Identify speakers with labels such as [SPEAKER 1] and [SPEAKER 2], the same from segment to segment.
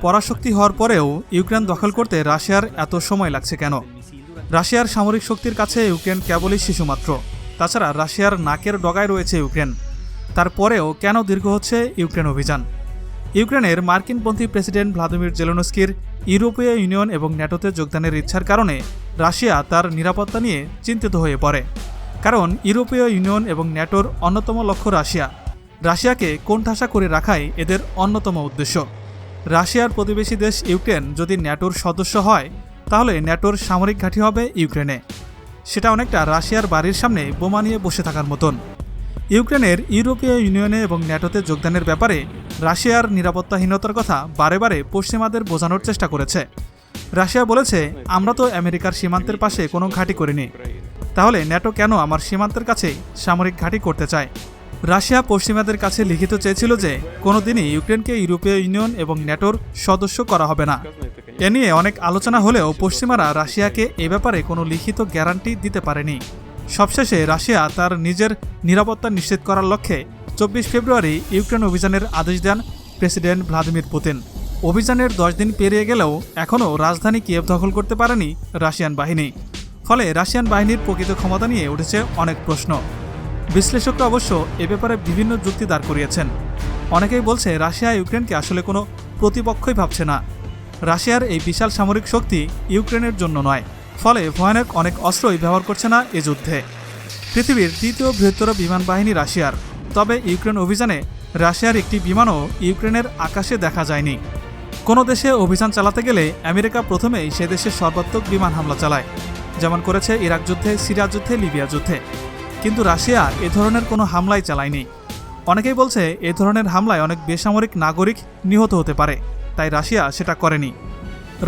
[SPEAKER 1] পরাশক্তি হওয়ার পরেও ইউক্রেন দখল করতে রাশিয়ার এত সময় লাগছে কেন? রাশিয়ার সামরিক শক্তির কাছে ইউক্রেন কেবলই শিশুমাত্র। তাছাড়া রাশিয়ার নাকের ডগায় রয়েছে ইউক্রেন। তারপরেও কেন দীর্ঘ হচ্ছে ইউক্রেন অভিযান? ইউক্রেনের মার্কিনপন্থী প্রেসিডেন্ট ভ্লাদিমির জেলেনস্কির ইউরোপীয় ইউনিয়ন এবং ন্যাটোতে যোগদানের ইচ্ছার কারণে রাশিয়া তার নিরাপত্তা নিয়ে চিন্তিত হয়ে পড়ে। কারণ ইউরোপীয় ইউনিয়ন এবং ন্যাটোর অন্যতম লক্ষ্য রাশিয়া। রাশিয়াকে কোণঠাসা করে রাখাই এদের অন্যতম উদ্দেশ্য। রাশিয়ার প্রতিবেশী দেশ ইউক্রেন যদি ন্যাটোর সদস্য হয়, তাহলে ন্যাটোর সামরিক ঘাঁটি হবে ইউক্রেনে। সেটা অনেকটা রাশিয়ার বাড়ির সামনে বোমা নিয়ে বসে থাকার মতন। ইউক্রেনের ইউরোপীয় ইউনিয়নে এবং ন্যাটোতে যোগদানের ব্যাপারে রাশিয়ার নিরাপত্তাহীনতার কথা বারে বারে পশ্চিমাদের বোঝানোর চেষ্টা করেছে। রাশিয়া বলেছে, আমরা তো আমেরিকার সীমান্তের পাশে কোনো ঘাঁটি করিনি। তাহলে ন্যাটো কেন আমার সীমান্তের কাছে সামরিক ঘাঁটি করতে চায়? রাশিয়া পশ্চিমাদের কাছে লিখিত চেয়েছিল যে কোনোদিনই ইউক্রেনকে ইউরোপীয় ইউনিয়ন এবং ন্যাটোর সদস্য করা হবে না। এ নিয়ে অনেক আলোচনা হলেও পশ্চিমারা রাশিয়াকে এ ব্যাপারে কোনো লিখিত গ্যারান্টি দিতে পারেনি। সবশেষে রাশিয়া তার নিজের নিরাপত্তা নিশ্চিত করার লক্ষ্যে চব্বিশ ফেব্রুয়ারি ইউক্রেন অভিযানের আদেশ দেন প্রেসিডেন্ট ভ্লাদিমির পুতিন। অভিযানের দশ দিন পেরিয়ে গেলেও এখনও রাজধানী কিয়েভ দখল করতে পারেনি রাশিয়ান বাহিনী। ফলে রাশিয়ান বাহিনীর প্রকৃত ক্ষমতা নিয়ে উঠেছে অনেক প্রশ্ন। বিশ্লেষকরা অবশ্য এ ব্যাপারে বিভিন্ন যুক্তি দাঁড় করিয়েছেন। অনেকেই বলছে রাশিয়া ইউক্রেনকে আসলে কোনো প্রতিপক্ষই ভাবছে না। রাশিয়ার এই বিশাল সামরিক শক্তি ইউক্রেনের জন্য নয়, ফলে ভয়ানক অনেক অস্ত্রই ব্যবহার করছে না এ যুদ্ধে। পৃথিবীর তৃতীয় বৃহত্তর বিমান বাহিনী রাশিয়ার, তবে ইউক্রেন অভিযানে রাশিয়ার একটি বিমানও ইউক্রেনের আকাশে দেখা যায়নি। কোনো দেশে অভিযান চালাতে গেলে আমেরিকা প্রথমেই সে দেশের সর্বাত্মক বিমান হামলা চালায়, যেমন করেছে ইরাক যুদ্ধে, সিরিয়া যুদ্ধে, লিবিয়া যুদ্ধে। কিন্তু রাশিয়া এ ধরনের কোনো হামলাই চালায়নি। অনেকেই বলছে এ ধরনের হামলায় অনেক বেসামরিক নাগরিক নিহত হতে পারে, তাই রাশিয়া সেটা করেনি।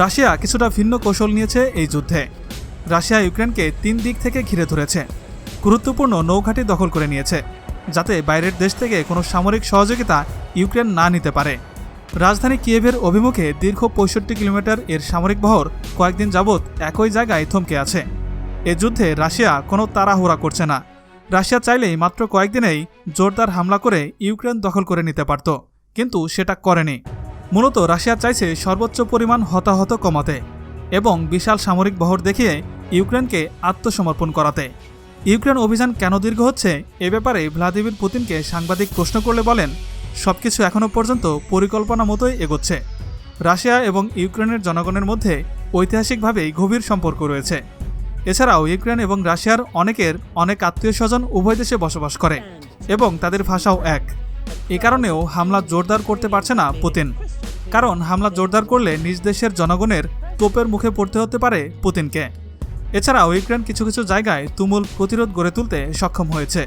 [SPEAKER 1] রাশিয়া কিছুটা ভিন্ন কৌশল নিয়েছে এই যুদ্ধে। রাশিয়া ইউক্রেনকে তিন দিক থেকে ঘিরে ধরেছে। গুরুত্বপূর্ণ নৌঘাটি দখল করে নিয়েছে, যাতে বাইরের দেশ থেকে কোনো সামরিক সহযোগিতা ইউক্রেন না নিতে পারে। রাজধানী কিয়েভের অভিমুখে দীর্ঘ পঁয়ষট্টি কিলোমিটার এর সামরিক বহর কয়েকদিন যাবৎ একই জায়গায় থমকে আছে। এ যুদ্ধে রাশিয়া কোনো তাড়াহুড়া করছে না। রাশিয়া চাইলেই মাত্র কয়েকদিনেই জোরদার হামলা করে ইউক্রেন দখল করে নিতে পারত, কিন্তু সেটা করেনি। মূলত রাশিয়া চাইছে সর্বোচ্চ পরিমাণ হতাহত কমাতে এবং বিশাল সামরিক বহর দেখিয়ে ইউক্রেনকে আত্মসমর্পণ করাতে। ইউক্রেন অভিযান কেন দীর্ঘ হচ্ছে এ ব্যাপারে ভ্লাদিমির পুতিনকে সাংবাদিক প্রশ্ন করলে বলেন, সবকিছু এখনও পর্যন্ত পরিকল্পনা মতোই এগোচ্ছে। রাশিয়া এবং ইউক্রেনের জনগণের মধ্যে ঐতিহাসিকভাবেই গভীর সম্পর্ক রয়েছে। এছাড়াও ইউক্রেন এবং রাশিয়ার অনেকের অনেক আত্মীয় স্বজন উভয় দেশে বসবাস করে এবং তাদের ভাষাও এক। এ কারণেও হামলা জোরদার করতে পারছে না পুতিন। কারণ হামলা জোরদার করলে নিজ দেশের জনগণের তোপের মুখে পড়তে হতে পারে পুতিনকে। এছাড়াও ইউক্রেন কিছু কিছু জায়গায় তুমুল প্রতিরোধ গড়ে তুলতে সক্ষম হয়েছে।